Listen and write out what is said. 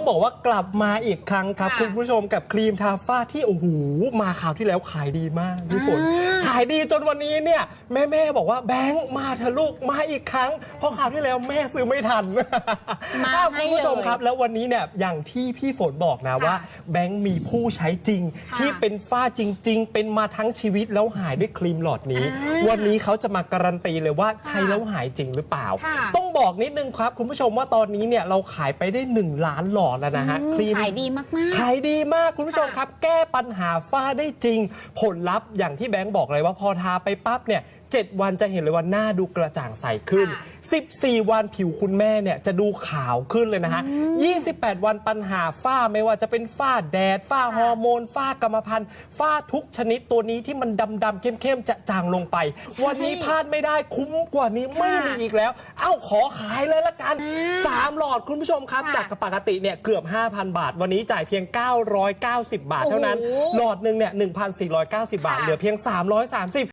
ต้องบอกว่ากลับมาอีกครั้งครับค่ะคุณผู้ชมกับครีมทาฝ้าที่โอ้โหมาข่าวที่แล้วขายดีมากพี่ฝนขายดีจนวันนี้เนี่ยแม่แม่ๆบอกว่าแบงค์มาเถอะลูกมาอีกครั้ง เพราะข่าวที่แล้วแม่ซื้อไม่ทันมาอ้าวให้คุณผู้ชมเลยครับ แล้ววันนี้เนี่ยอย่างที่พี่ฝนบอกนะค่ะว่า แบงค์มีผู้ใช้จริงค่ะที่เป็นฝ้าจริง ๆ เป็นมาทั้งชีวิตแล้วหายด้วยครีมหลอดนี้อ่าวันนี้เขาจะมาการันตีเลยว่าใช้ค่ะแล้วหายจริงหรือเปล่าค่ะต้องบอกนิดนึงครับ คุณผู้ชมว่าตอนนี้เนี่ยเราขายไปได้ 1 ล้านหลอดแล้วนะฮะครีมขายดีมากขายดีมากคุณผู้ชมค่ะครับ แก้ปัญหาฝ้าได้จริง ผลลัพธ์อย่างที่แบงค์บอกเลยว่าพอทาไปปั๊บเนี่ย 7 วันจะเห็นเลยว่าหน้าดูกระจ่างใสขึ้น ค่ะ14 วันผิวคุณแม่เนี่ยจะดูขาวขึ้นเลยนะฮะ 28 วันปัญหาฝ้าไม่ว่าจะเป็นฝ้าแดด ฝ้าฮอร์โมน ฝ้ากรรมพันธุ์ ฝ้าทุกชนิดตัวนี้ที่มันดำๆเข้มๆจะจางลงไป วันนี้พลาดไม่ได้คุ้มกว่านี้ไม่มีอีกแล้ว เอ้าขอขายเลยละกันอ่า3หลอดคุณผู้ชมครับ ค่ะจากปกติเนี่ยเกือบ 5,000 บาท วันนี้จ่ายเพียง 990 บาทเท่านั้น โอ้โห หลอดหนึ่งเนี่ย1,490 บาทค่ะเหลือเพียง 330